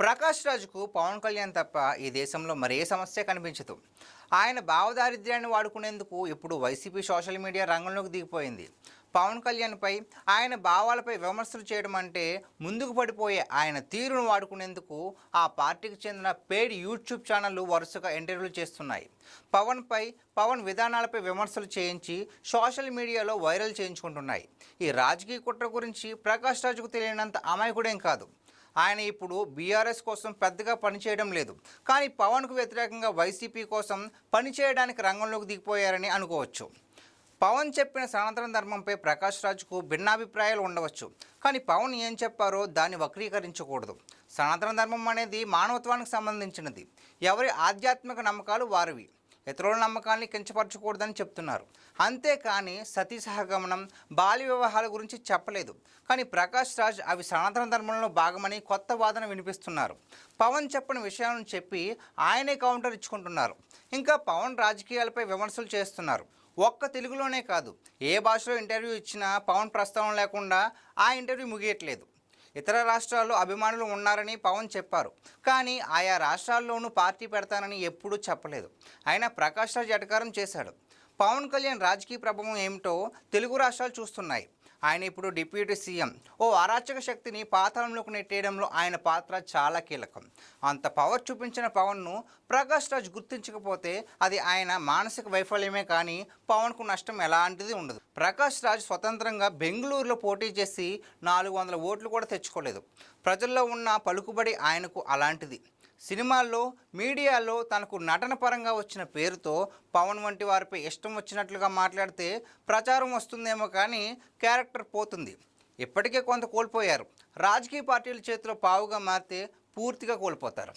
ప్రకాష్ రాజుకు పవన్ కళ్యాణ్ తప్ప ఈ దేశంలో మరే సమస్య కనిపించదు. ఆయన భావదారిద్ర్యాన్ని వాడుకునేందుకు ఇప్పుడు వైసీపీ సోషల్ మీడియా రంగంలోకి దిగిపోయింది. పవన్ కళ్యాణ్పై ఆయన భావాలపై విమర్శలు చేయడం అంటే ముందుకు పడిపోయే ఆయన తీరును వాడుకునేందుకు ఆ పార్టీకి చెందిన పేడ్ యూట్యూబ్ ఛానళ్ళు వరుసగా ఇంటర్వ్యూలు చేస్తున్నాయి. పవన్పై పవన్ విధానాలపై విమర్శలు చేయించి సోషల్ మీడియాలో వైరల్ చేయించుకుంటున్నాయి. ఈ రాజకీయ కుట్ర గురించి ప్రకాష్ రాజుకు తెలియనంత అమాయకుడేం కాదు. ఆయన ఇప్పుడు బీఆర్ఎస్ కోసం పెద్దగా పనిచేయడం లేదు. కానీ పవన్కు వ్యతిరేకంగా వైసీపీ కోసం పనిచేయడానికి రంగంలోకి దిగిపోయారని అనుకోవచ్చు. పవన్ చెప్పిన సనాతన ధర్మంపై ప్రకాష్ రాజ్కు భిన్నాభిప్రాయాలు ఉండవచ్చు. కానీ పవన్ ఏం చెప్పారో దాన్ని వక్రీకరించకూడదు. సనాతన ధర్మం అనేది మానవత్వానికి సంబంధించినది. ఎవరి ఆధ్యాత్మిక నమ్మకాలు వారివి. ఇతరుల నమ్మకాన్ని కించపరచకూడదని చెప్తున్నారు. అంతేకాని సతీ సహగమనం బాల్య వివాహాల గురించి చెప్పలేదు. కానీ ప్రకాష్ రాజ్ అవి సనాతన ధర్మంలో భాగమని కొత్త వాదన వినిపిస్తున్నారు. పవన్ చెప్పని విషయాలను చెప్పి ఆయనే కౌంటర్ ఇచ్చుకుంటున్నారు. ఇంకా పవన్ రాజకీయాలపై విమర్శలు చేస్తున్నారు. ఒక్క తెలుగులోనే కాదు ఏ భాషలో ఇంటర్వ్యూ ఇచ్చినా పవన్ ప్రస్తావన లేకుండా ఆ ఇంటర్వ్యూ ముగియట్లేదు. ఇతర రాష్ట్రాల్లో అభిమానులు ఉన్నారని పవన్ చెప్పారు. కానీ ఆయా రాష్ట్రాల్లోనూ పార్టీ పెడతానని ఎప్పుడూ చెప్పలేదు. అయినా ప్రకాష్ రాజ్ ఎటకారం చేశాడు. పవన్ కళ్యాణ్ రాజకీయ ప్రభావం ఏమిటో తెలుగు రాష్ట్రాలు చూస్తున్నాయి. ఆయన ఇప్పుడు డిప్యూటీ సీఎం. ఓ అరాచక శక్తిని పాతాళంలోకి నెట్టేయడంలో ఆయన పాత్ర చాలా కీలకం. అంత పవర్ చూపించిన పవన్ను ప్రకాష్ రాజ్ గుర్తించకపోతే అది ఆయన మానసిక వైఫల్యమే కానీ పవన్కు నష్టం ఎలాంటిది ఉండదు. ప్రకాష్ రాజ్ స్వతంత్రంగా బెంగళూరులో పోటీ చేసి నాలుగు వందల ఓట్లు కూడా తెచ్చుకోలేదు. ప్రజల్లో ఉన్న పలుకుబడి ఆయనకు అలాంటిది. సినిమాల్లో మీడియాలో తనకు నటన పరంగా వచ్చిన పేరుతో పవన్ వంటి వారిపై ఇష్టం వచ్చినట్లుగా మాట్లాడితే ప్రచారం వస్తుందేమో కానీ క్యారెక్టర్ పోతుంది. ఇప్పటికే కొంత కోల్పోయారు. రాజకీయ పార్టీల చేతిలో పావుగా మారితే పూర్తిగా కోల్పోతారు.